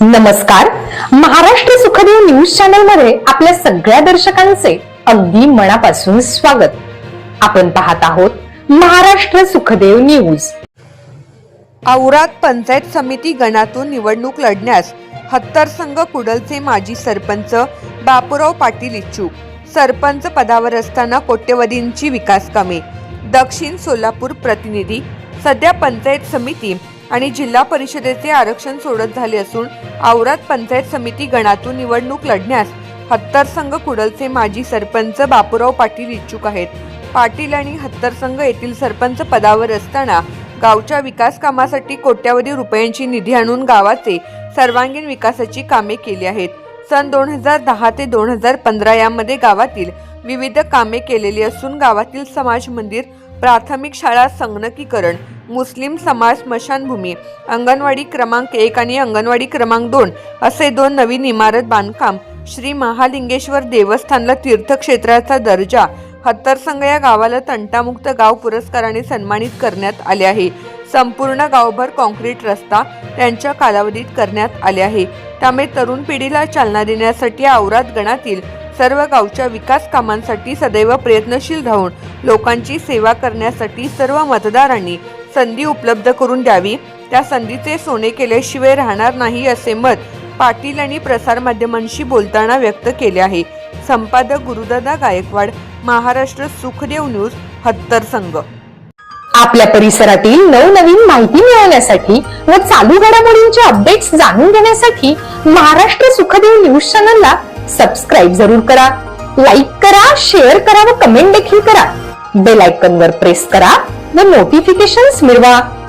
नमस्कार. महाराष्ट्र सुखदेव न्यूज चॅनलमध्ये आपल्या सगळ्या दर्शकांचे अगदी मनापासून स्वागत. आपण पाहत आहोत महाराष्ट्र सुखदेव न्यूज. औराद पंचायत समिती गणातून निवडणूक लढण्यास हत्तर संघ कुडलचे माजी सरपंच बापूराव पाटील इच्छुक. सरपंच पदावर असताना कोट्यवधींची विकास कामे. दक्षिण सोलापूर प्रतिनिधी. सध्या पंचायत समिती आणि जिल्हा परिषदेचे आरक्षण सोडत झाले असून औराद पंचायत समिती गणातून निवडणूक लढण्यास हत्तर संघ कुडलचे माजी सरपंच बापूराव पाटील इच्छुक आहेत. पाटील आणि हत्तर संघ येथील सरपंच पदावर असताना गावच्या विकास कामासाठी कोट्यावधी रुपयांची निधी आणून गावाचे सर्वांगीण विकासाची कामे केली आहेत. सन दोन हजार दहा ते दोन हजार पंधरा यामध्ये गावातील विविध कामे केलेली असून गावातील समाज मंदिर प्राथमिक शाळा संगणकीकरण मुस्लिम समाज स्मशानभूमी अंगणवाडी क्रमांक एक आणि अंगणवाडी क्रमांक दोन असे दोन नवीन इमारत बांधकाम श्री महालिंगेश्वर देवस्थानला तीर्थक्षेत्राचा दर्जा हत्तरसंग या गावाला तंटामुक्त गाव पुरस्काराने सन्मानित करण्यात आले आहे. संपूर्ण गावभर कॉन्क्रीट रस्ता त्यांच्या कालावधीत करण्यात आले आहे. त्यामुळे तरुण पिढीला चालना देण्यासाठी औरात गणातील सर्व गावच्या विकास कामांसाठी सदैव प्रयत्नशील राहून लोकांची सेवा करण्यासाठी सर्व मतदारांनी संधी उपलब्ध करून द्यावी. त्या संधीचे सोने केल्याशिवाय राहणार नाही असे मत पाटील यांनी प्रसारमाध्यमांशी बोलताना व्यक्त केले आहे. संपादक गुरुदादा गायकवाड महाराष्ट्र सुखदेव न्यूज हत्तर संघ. आपल्या परिसरातील नवनवीन माहिती मिळवण्यासाठी व चालू घडामोडींचे अपडेट्स जाणून घेण्यासाठी महाराष्ट्र सुखदेव न्यूज चॅनलला सबस्क्राईब जरूर करा लाईक करा शेअर करा व कमेंट देखील करा. बेल आयकॉन वर प्रेस करा. व नोटिफिकेशन्स मिळवा.